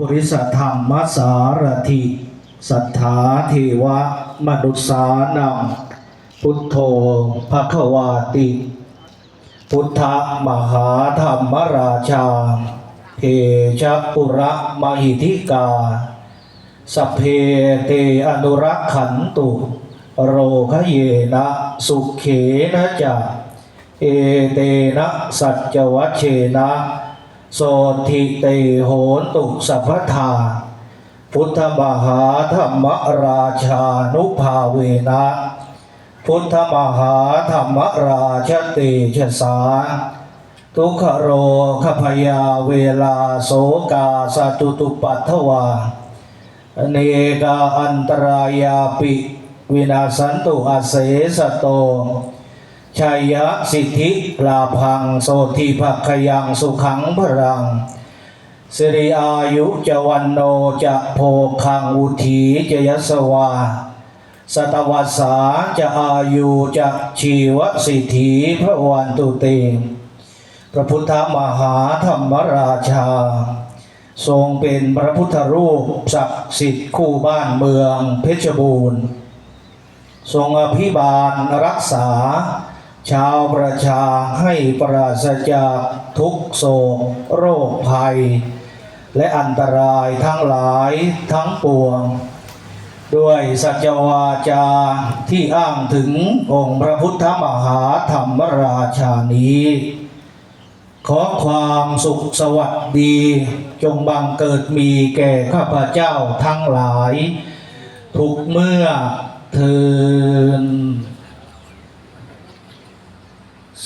ปุริสธรรมสารถิสัทธาเทวะมนุษสานังพุทโธภควาติ พุทธมหาธรรมราชาเพชะปุระมหิธิกา สเพเตอนุรักขันตุ โรคะเยนะสุเขนะจะเอเตนะสัจวัชเชนะ โสทิเตโหตุสัพพทา พุทธมหาธรรมราชานุภาเวนะ พุทธมหาธรรมราชเตชะสา ทุกขโรขพยาเวลาโสกาสตุตุปัทถวา เนกาอันตรายาปิ วินาสันตุอาเสสโต ชัยยะสิทธิลาพังโสทิภักขยังสุขังพรังสิริอายุจวันโนจะโพคังอุถีจยสวา สตวัสสาจะอายุจะชีวสิทธิพระวันตุเตพระพุทธมหาธรรมราชา ทรงเป็นพระพุทธรูปศักดิ์สิทธิ์คู่บ้านเมืองเพชรบูรณ์ ทรงอภิบาลรักษา ชาวประชาให้ปราศจากทุกโศกโรคภัย และอันตรายทั้งหลายทั้งปวง ด้วยสัจวาจาที่อ้างถึงองค์พระพุทธมหาธรรมราชานี้ ขอความสุขสวัสดี จงบังเกิดมีแก่ข้าพเจ้าทั้งหลาย ทุกเมื่อเทิน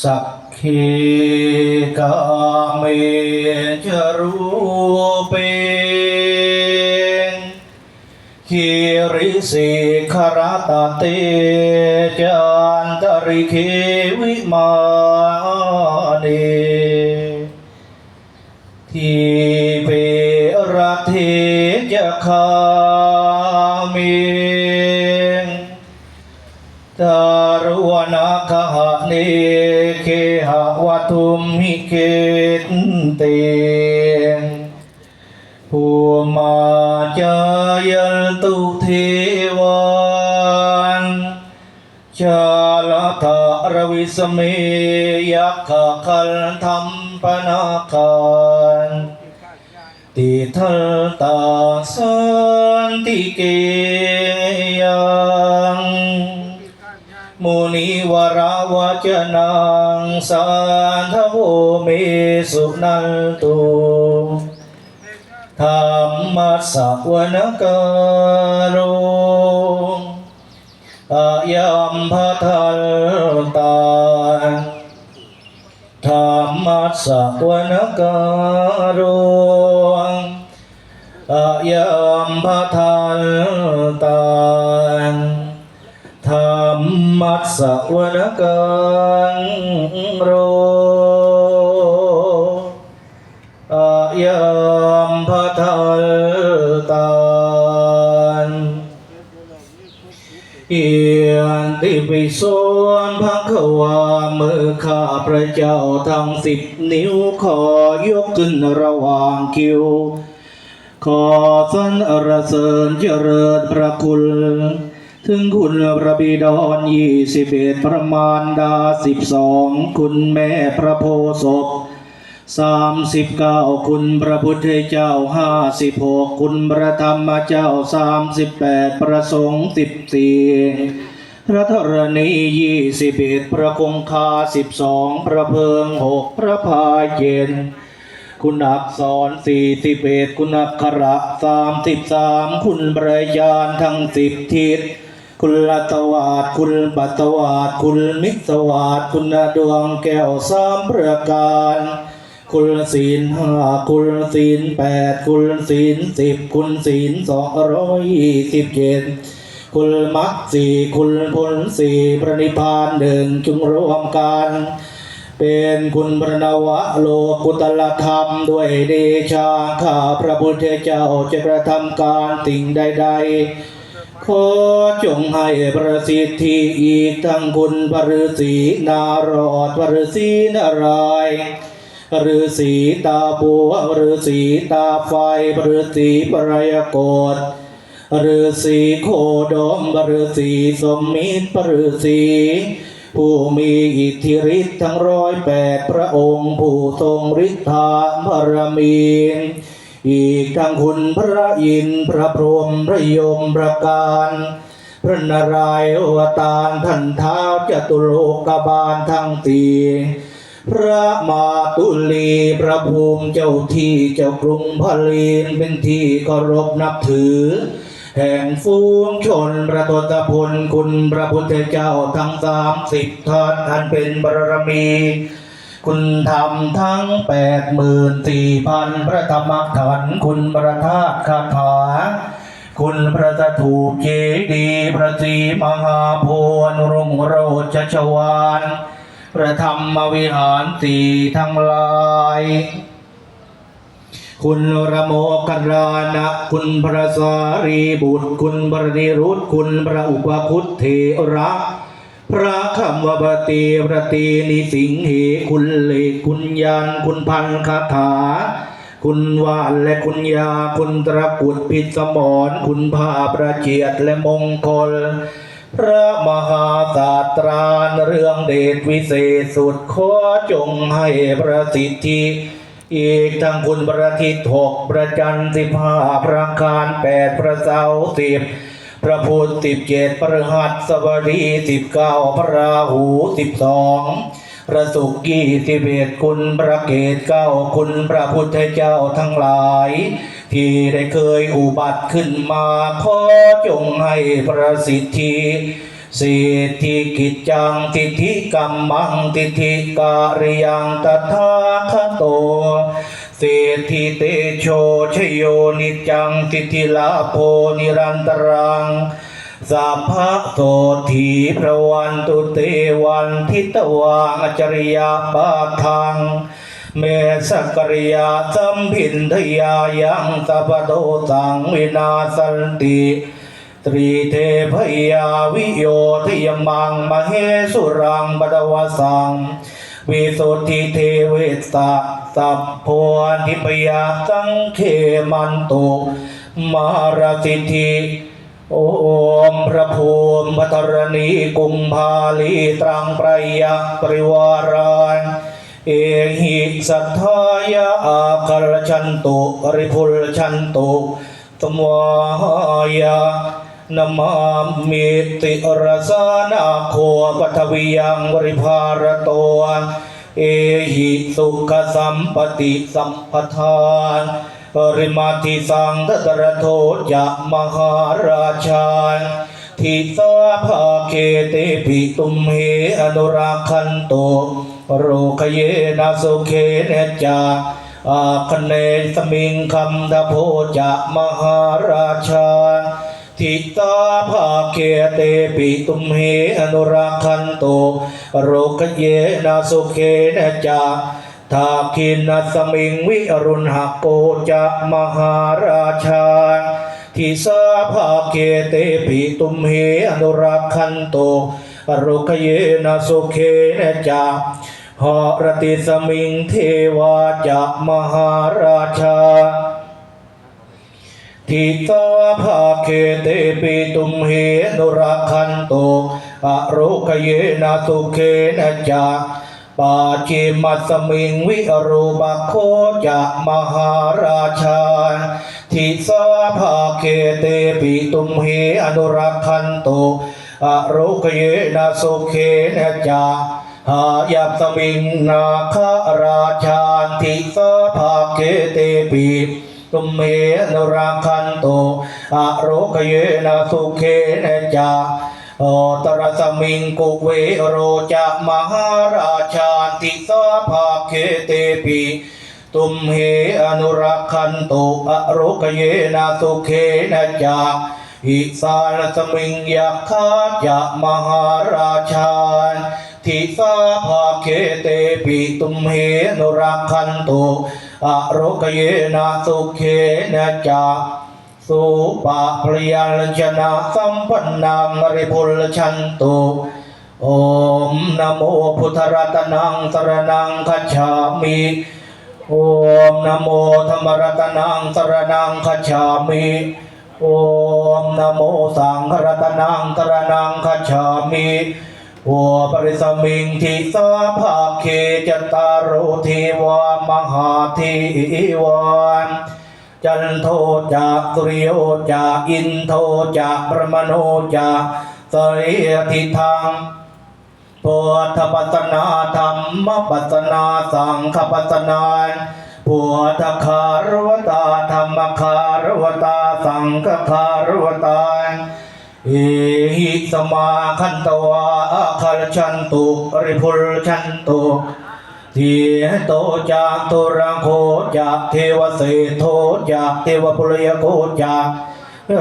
สักเคกาเมจรูเปงคิริสิขรตเตจันตริเควิมาเนทีะวัตุมหิเกตเตภูมาจายันตุเทวันชาลทารวิสเมยักขะคันธรรมปนาคารติทัลตาสันติเก มุนิวราวจนังสันทโวเมสุนันตุธรรมสสวนการโรอายัมพะทัลตาธรรมัสสะวนการุอายัมพะทัลตา มัสสะวนการุอายัมพะทัลตาเอียนติปิโสนภความือข้าพระเจ้าทั้งสิบนิ้วขอยกขึ้นระหว่างคิว ขอสรรเสริญเจริญพระคุณ ถึงคุณพระบิดรยี่สิบเอ็ดประมาณดาสิบสองคุณแม่พระโพศพสามสิบเก้าคุณพระพุทธเจ้าห้าสิบหกคุณพระธรรมเจ้าสามสิบแปดประสงค์สิบสี่พระธรณียี่สิบเอ็ดพระคงคาสิบสองพระเพิงหกพระพาเย็น คุณอักษรสี่สิบเอ็ดคุณอักขระสามสิบสามคุณประยานทั้งสิบทิศ คุณลัตวาดคุณปัตวาดคุณมิตวาดคุณดวงแก้วสามประการ คุณศีลห้าคุณศีลแปดคุณศีลสิบคุณศีลสองร้อยยี่สิบเจ็ดคุณมักสี่คุณผลสี่พระนิพพานหนึ่งจุงรวมกัน เป็นคุณพระนวะโลกุตลธรรมด้วยเดชาข้าพระพุทธเจ้าจะกระทำการสิ่งใด ๆ ขอจงให้ประสิทธิอีกทั้งคุณพระฤาษีนารอดพระฤาษีนารายณ์ฤาษีตาบัวฤาษีตาไฟฤาษีปรายโกฏฤาษีโคดมฤาษีสมมิตรปฤาษีผู้มีอิทธิฤทธิ์ทั้งร้อยแปดพระองค์ผู้ทรงฤทธาบารมี อีกทั้งคุณพระอินทร์พระพรหมพระยมประการพระนารายณ์อวตารท่านเท้าจตุโลกบาลทั้งตีพระมาตุลีพระภูมิเจ้าที่เจ้ากรุงพลีนเป็นที่เคารพนับถือ แห่งฟูงชนประตตพลคุณพระพุทธเจ้าทั้งสามสิบท่านอันเป็นบารมี คุณธรรมทั้งแปดหมื่นสี่พันพระธรรมขันธ์คุณประทาตคาถาคุณพระสถูปเจดีย์พระศีมหาโพธิ์อนุรงโรจชวานพระธรรมวิหารสี่ทั้งหลาย คุณระโมกรานะคุณพระสารีบุตร คุณพระนิรุตคุณพระอุปคุตเถระ พระคำวบตีพระตีนิสิงเหคุณเลคุณยานคุณพันคาถา คุณวานและคุณยาคุณตระกุดพิสมรคุณภาประเจียดและมงคล พระมหาศาสตรานเรื่องเดชวิเศษสุดขอจงให้ประสิทธิอีกทั้งคุณประทิตหกประจันทร์สิบห้าพระอังคารแปดพระเสาสิบ พระพุธสิบเจ็ดพระหัสสบดีสิบเก้าพระราหูสิบสองพระศุกร์ยี่สิบเอ็ดคุณพระเกศเก้าคุณพระพุทธเจ้าทั้งหลาย ที่ได้เคยอุบัติขึ้นมาขอจงให้ประสิทธิสิทธิกิจจังทิฏฐิกรรมังทิฏฐิการิยังตถาคโต เศรษฐิเตโชชโยนิจังทิฏฐิลาโพนิรันตรังสัพพะโสถีพระวันตุเตวันทิตวังอจริยาปาทัง เมสกริยาสัมพินทยายังสัพโตสังวินาสันติตรีเทพยาวิโยทยมังมเหสุรังบดวสัง วิสุทธิเทเวสะสัพพวนทิปยาสังเขมันตุมารสิทธิโอมพระภูมิพัทรณีกุมภาลีตรังไพรยะปริวารานเอหิสัทธายะอาคลชันตุริพุลชันตุตมวายะ นามามิติรสานาโคปัทวิยังวริภารโตเอหิสุขสัมปติสัมปทานปริมาทิสังทตรโทจะมหาราชาทิสาภาเคเตปิตุมเหอนุราคันโตโรคเยนะสุเคเนจาอาคเนสมิงคัมทโพจะมหาราชา ทิตาภาเคเตปิตุมเหอนุราคันโตโรคเยนะสุเคนะจาทาคินัสมิงวิรุณหโกจะมหาราชาทิสาภาเคเตปิตุมเหอนุราคันโตโรคเยนะสุเคนะจาหรติสมิงเทวาจะมหาราชา ทิตาภาเคเตปิตุมเหนุรักขันโตอโรคเยนะสุเคนะจาปาจิมัสมิงวิอรูปโคจะมหาราชาทิสาภาเคเตปิตุมเหอนุรักขันโตอโรคเยนะสุเคนะจาหายับสมิงนาคราชาทิสาภาเคเตปิ ตุมเมนราคันโตอะโรคเยนะสุเคนจาโอตรสมิงกุเวโรจะมหาราชาติสาภาเคเตปิตุมเหอนุรักขันโตอโรคเยนะสุเคนจาอิสานสมิงยักขาจะมหาราชาทิสาภาเคเตปิตุมเหอนุรักขันโต อโรคเยนะสุเคนะจาสุปะพลยัญชนะสัมปันนังริพุลชันตุโอมนโมพุทธรัตนังสรนังคัจฉามิโอมนโมธรรมรัตนังสรนังคัจฉามิโอมนโมสังฆรัตนังสรนังคัจฉามิ โอปริสมิงทิสาภาเคจตารโรเทวามหาเทวานจันโทจากสุริโยจากอินโทจากพระมโนจากสริยทิทังพุทธปัสนาธรรมปัสนาสังฆปัสสนาพุทธคารวตาธรรมคารวตาสังฆคารวตา เอหิสมาคันตวาอาคาลชันตุริพุลชันตุทีโตจากตุรังโคจากเทวเสโทจากเทวปุรยโคจาก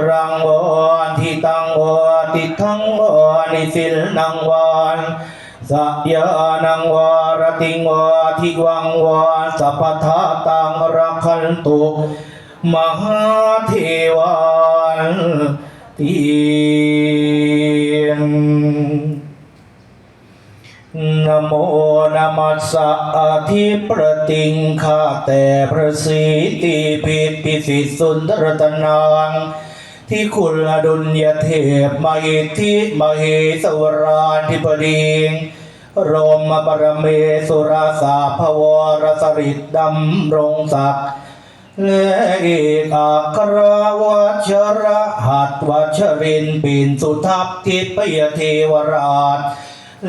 รังวานทิตังวาติทังวานิสิลนังวานสัพยานังวารติงวาทิวังวาสัพพทาตังรักขันตุมหาเทวานตี นโมนามัสสะอาทิประติงข้าแต่พระสีติพิพิสิทธสุนทรตนางที่คุณอดุลยเทพมหิทธิมเหสวราธิบดีรมปรเมสุราสาภวรสริตดำรงศักดิ์และเอกอัครวัชรหัตวัชรินปินสุทัพทิพยเทวราช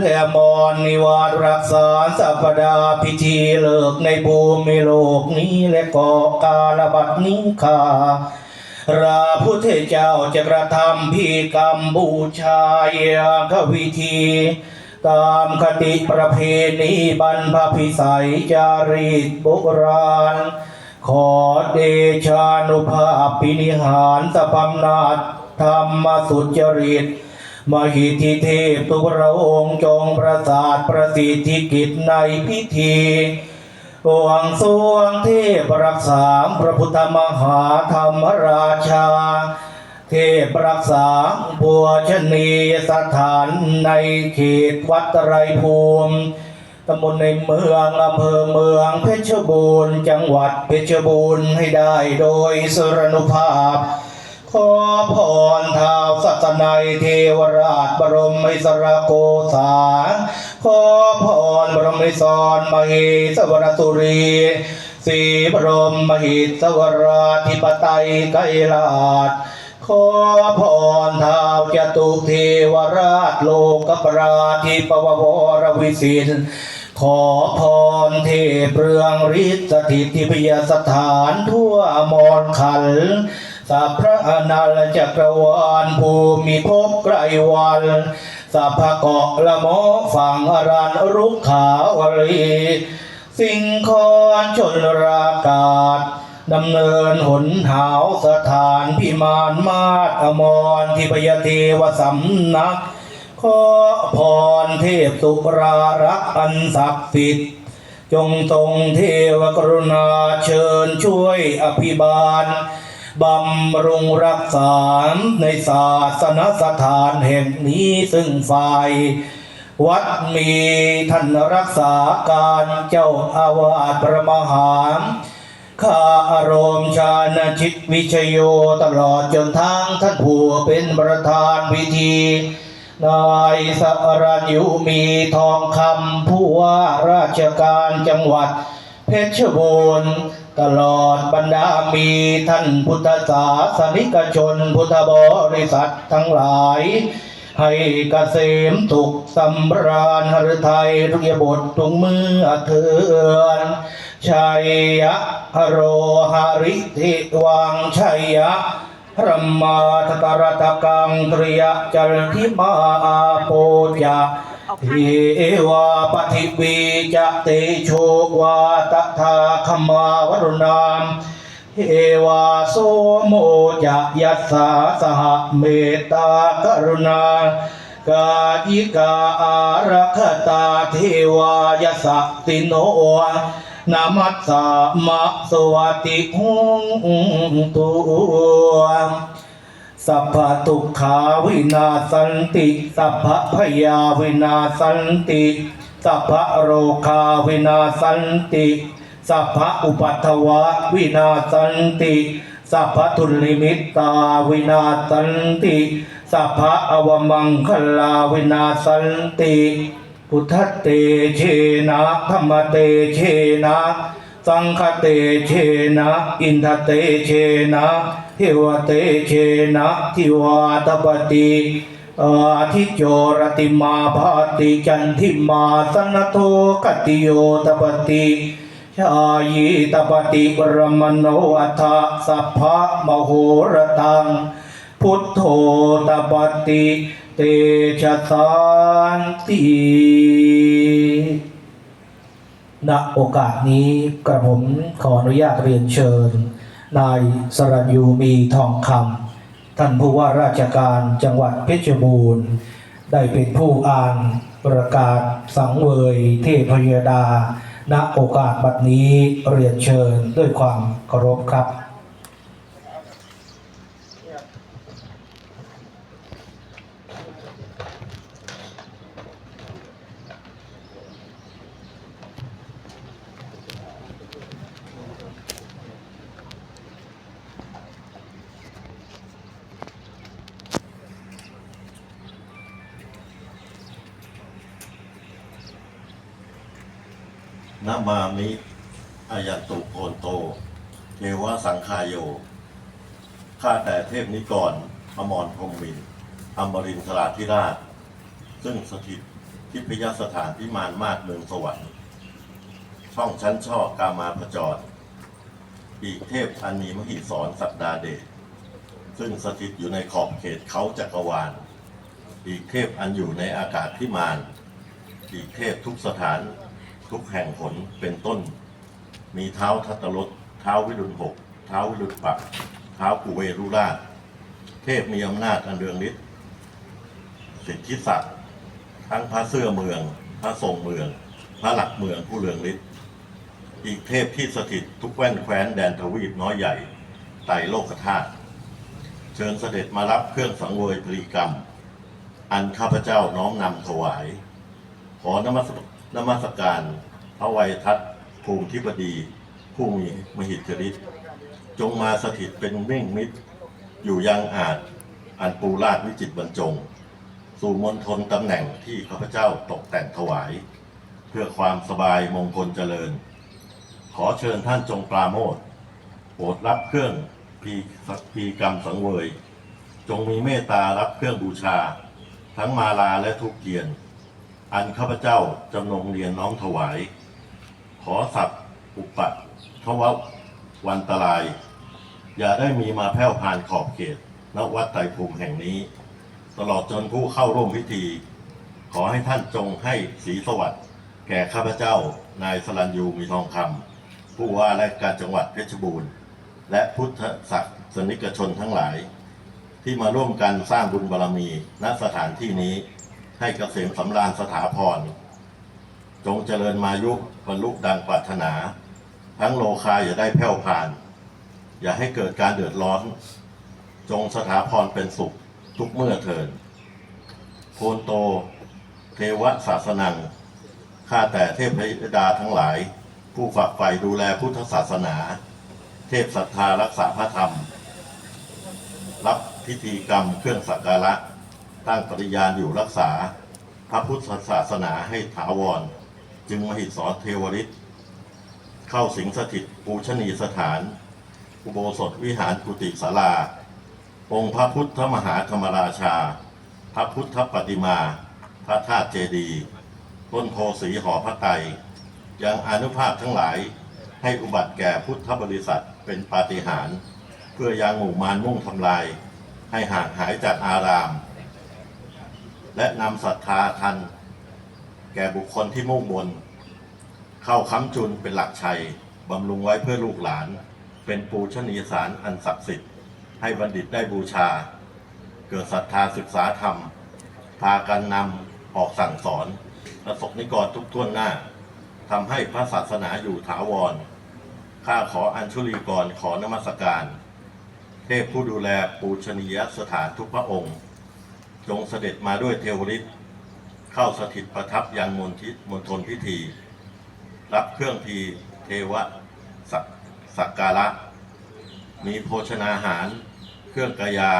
และมอนนิวาสรักษาสัปดาห์พิธีเลิกในภูมิโลกนี้และก่อกาลบัดนี้ข้าราพุทธเจ้าจะกระทำพิกรรมบูชาเยกวิธี ตามคติประเพณีบรรพพิสัยจารีตโบราณ ขอเดชานุภาพปินิหารสพมนาธรรมสุจริต มหิทธิเทพตุพระองค์จงประสาทประสิทธิกิจในพิธีหวงสวงเทพรักษาพระพุทธมหาธรรมราชา เทพรักษาบัวชนีสถานในเขตวัดไรภูมิตำบลในเมืองอำเภอเมืองเพชรบูรณ์ จังหวัดเพชรบูรณ์ให้ได้โดยสรนุภาพ ขอพรท้าวสัตนัยเทวราชบรมมิสรโกษา ขอพรบรมนิสรมหิสวรสุรีสีบรมมหิสวราธิปไตยไกรลาชขอพรท้าวจตุเทวราชโลกปราธิปววรวิสิทธิ์ขอพรเทพเรืองฤทธิ์สถิตที่พยสถานทั่วอมรขัน สัพพระอนาลจักรวาลภูมิภพไกรวันสัพพะเกาะละโมฝั่งอรันรุกขาวลีสิ่งคอนชนรากาศดำเนินหนหาวสถานพิมานมาตอมรที่พยเทวสำนักขอพรเทพสุรารักอันศักดิ์สิทธิ์จงทรงเทวกรุณาเชิญช่วยอภิบาล บำรุงรักษาในศาสนสถานแห่งนี้ซึ่งฝ่าย วัดมีท่านรักษาการเจ้าอาวาสประมหารข้าอารมณ์ชาณชิตวิชโยตลอดจนทางท่านผู้เป็นประธานพิธี นายสรัญยุมีทองคำผู้ว่าราชการจังหวัด เพชรบูรณ์ตลอดบรรดามีท่านพุทธศาสนิกชน พุทธบริษัททั้งหลาย ให้เกษมสุขสำราญหฤทัยทุกยบททุกมือเถือนชัยยะโรหาริทิวังชัยยะพระมาทตรตกังตริยจัลทิมาอาโปจะ เทวาปฏิวีจะเตโชวาตถาคมาวรุณามเทวาโสโมจะยัสสาสหเมตตากรุณากายิกาอารักขตาเทวายสสติโนนามัสสามะสวัติหงตัว สัพพะทุกขาวินาสันติ สัพพะพยาวินาสันติ สัพพะโรคาวินาสันติ สัพพะอุปัตถวะวินาสันติ สัพพะทุลิมิตตาวินาสันติ สัพพะอวมังคลาวินาสันติ พุทธเตเชนะธรรมเตเชนะ สังฆเตเชนะอินทเตเชนะเทวเตเชนะทิวาตปติอาทิโจรติมาภาติจันทิมาสนโทกติโยตปติชายีตปติปรมโนอัฏฐสัพพะมโหรตัง พุทโธตปฏิเตชะสันติ ณโอกาสนี้กระผมขออนุญาตเรียนเชิญ นายสรัญยูมีทองคำท่านผู้ว่าราชการจังหวัดเพชรบูรณ์ ได้เป็นผู้อ่านประกาศสังเวยเทพยดา ณโอกาสบัดนี้เรียนเชิญด้วยความเคารพครับ นามามิอายันตุโกนโตเทวสังคายโย ข้าแต่เทพนิกรอมรพรหมินอมรินทราธิราช ซึ่งสถิตที่พยสถานพิมานมาศเมืองสวรรค์ ช่องชั้นช่อกามาพจร อีกเทพอันมีมหิศรสักดาเดช ซึ่งสถิตอยู่ในขอบเขตเขาจักรวาล อีกเทพอันอยู่ในอากาศพิมาน อีกเทพทุกสถาน ทุกแห่งหนเป็นต้น มีเท้าทัตตรสเท้าวิรุณหกเท้าวิรุณปักเท้ากุเวรุราช เทพมีอำนาจอันเรืองฤทธิ์สิทธิศักดิ์ทั้งพระเสื้อเมือง พระทรงเมือง พระหลักเมืองผู้เรืองฤทธิ์อีกเทพที่สถิตทุกแว่นแคว้นแดนทวีปน้อยใหญ่ไต่โลกธาตุเชิญเสด็จมารับเครื่องสังเวยปรีกรรม อันข้าพเจ้าน้อมนำถวาย ขอนมัสนมัสการ ระวัยทัตภูมิธิบดี ผู้มีมหิทธิฤทธิ์จงมาสถิตเป็นเม่งมิตร อยู่ยังอาจอันปูราชวิจิตบรรจง สู่มณฑลตำแหน่งที่ข้าพเจ้าตกแต่งถวาย เพื่อความสบายมงคลเจริญ ขอเชิญท่านจงปราโมทโปรดรับเครื่องพีพีกรรมสังเวย จงมีเมตตารับเครื่องบูชา ทั้งมาลาและทุกเกียรติอันข้าพเจ้าจำนงเรียนน้อมถวาย ขอสัตว์อุปัตทววันตราย อย่าได้มีมาแผ่วพานขอบเขตณวัดไตรภูมิแห่งนี้ ตลอดจนผู้เข้าร่วมพิธี ขอให้ท่านจงให้สีสวัสดิ์แก่ข้าพเจ้านายสลันยูมีทองคำผู้ว่าและการจังหวัดเพชรบูรณ์ และพุทธศักดิ์สนิกชนทั้งหลาย ที่มาร่วมกันสร้างบุญบารรมีณสถานที่นี้ให้เกษมสำราญสถาพร จงเจริญมายุบรรลุดังปรารถนา ทั้งโลคาอย่าได้แผ่วผ่าน อย่าให้เกิดการเดือดร้อน จงสถาพรเป็นสุขทุกเมื่อเทินโคนโต เทวศาสนังข้าแต่เทพธิดาทั้งหลาย ผู้ฝักใฝ่ดูแลพุทธศาสนา เทพศรัทธารักษาพระธรรม รับพิธีกรรมเครื่องสักการะ ตั้งปฏิญาณอยู่รักษา พระพุทธศาสนาให้ถาวร จึงมหิตสรเทวฤทธิ์เข้าสิงสถิตปูชนีสถาน อุโบสถวิหารกุฏิศาลา องค์พระพุทธมหาธรรมราชา พระพุทธปฏิมา พระธาตุเจดีย์ต้นโพสีหอพระไตรยังอนุภาพทั้งหลายให้อุบัติแก่พุทธบริษัทเป็นปาฏิหาริย์เพื่อยังหมู่มารมุ่งทำลาย ให้ห่างหายจากอาราม และนำศรัทธาทัน แก่บุคคลที่มุ่งบนเข้าค้ำจุนเป็นหลักชัยบำรุงไว้เพื่อลูกหลาน เป็นปูชนียสารอันศักดิ์สิทธิ์ ให้บัณฑิตได้บูชา เกิดศรัทธาศึกษาธรรม พากันนำออกสั่งสอนประสบนิกรทุกท่วนหน้าทำให้พระศาสนาอยู่ถาวร ข้าขออัญชุลีกรขอนมัสการ เทพผู้ดูแลปูชนียสถานทุกพระองค์ จงเสด็จมาด้วยเทวฤทธิ์ เข้าสถิตประทับยังมณฑิมณฑลพิธี รับเครื่องพีเทวสักสักการะ มีโภชนาหาร เครื่องกายา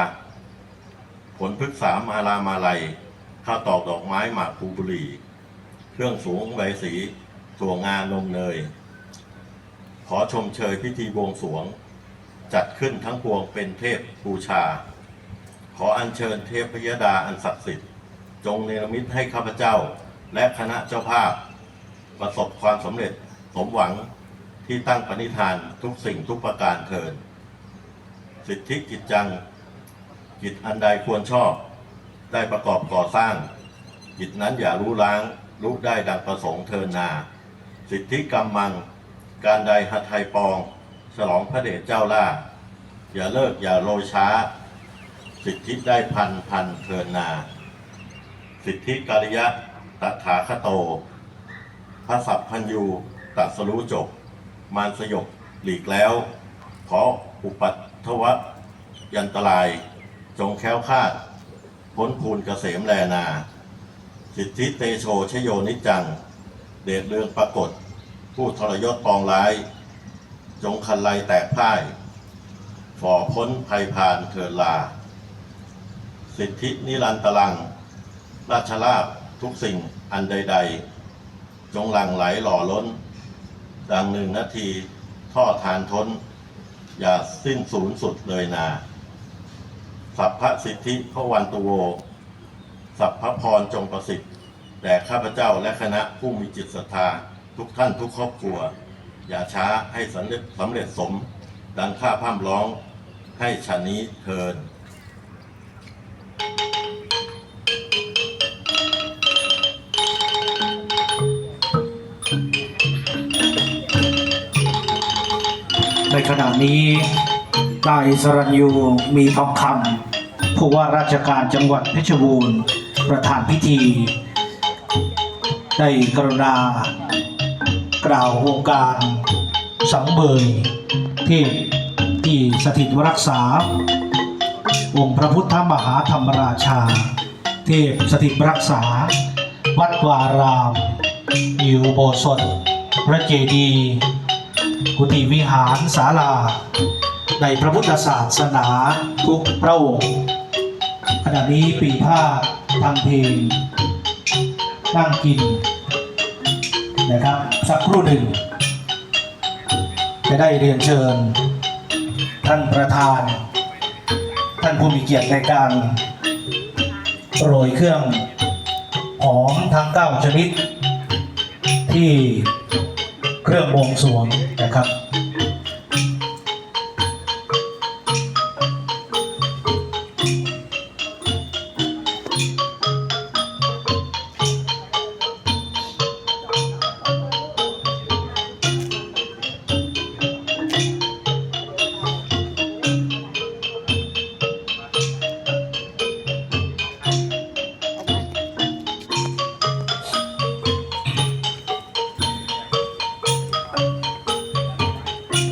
ผลพฤกษามาลามาลัยข้าวตอกดอกไม้หมากภูบุรี เครื่องสูงใบสีถั่วงานมเนย ขอชมเชยพิธีบวงสวง จัดขึ้นทั้งปวงเป็นเทพบูชา ขออัญเชิญเทพพยดาอันศักดิ์สิทธิ์ จงเนรมิตให้ข้าพเจ้า และคณะเจ้าภาพ ประสบความสำเร็จสมหวังที่ตั้งปณิธานทุกสิ่งทุกประการเทิน สิทธิกิจจัง กิจอันใดควรชอบ ได้ประกอบก่อสร้าง กิจนั้นอย่ารู้ล้าง รู้ได้ดังประสงค์เทินนา สิทธิกรรมมัง การใดหัตไทยปอง ฉลองพระเดชเจ้าล่า อย่าเลิกอย่าโรยช้า สิทธิได้พันพันเทินนา สิทธิกาลิยะตถาคโต พระสัพพัญยูตรัสรู้จบ มารสยบหลีกแล้ว ขออุปัตถวะยันตราย จงแค้วคาด พ้นภูนเกษมแลนา สิทธิเตโชชโยนิจจัง เดชเรืองปรากฏ ผู้ทรยศปองร้าย จงคันไลแตกพ่ายฝ่อพ้นภัยพานเถิดลา สิทธินิรันตรัง ราชลาภทุกสิ่งอันใด ๆ จงหลั่งไหลหล่อล้น ดังหนึ่งนาทีท่อทานทน อย่าสิ้นสูญสุดเลยนา สัพพสิทธิพระวันตุโว สัพพพรจงประสิทธิ์แด่ข้าพเจ้าและคณะผู้มีจิตศรัทธาทุกท่านทุกครอบครัว อย่าช้าให้สำเร็จสำเร็จสม ดังข้าพร่ำร้องให้ชันนี้เทิน ในขณะนี้นายสรัญยูมีทองคำผู้ว่าราชการจังหวัดเพชรบูรณ์ ประธานพิธี ได้กรุณา กล่าวองการสังเบยเทพที่สถิตรักษา องค์พระพุทธมหาธรรมราชา เทพสถิตรักษา วัดวาราม อยู่โบสถพระเจดีย์ กุฏิวิหารศาลา ในพระพุทธศาสนาทุกพระองค์ขณะนี้ปีพาดทำเพลงนั่งกินนะครับ สักครู่หนึ่ง จะได้เรียนเชิญ ท่านประธาน ท่านผู้มีเกียรติในการโรยเครื่องหอมทั้งเก้าชนิดที่ เครื่องบวงสรวงนะครับ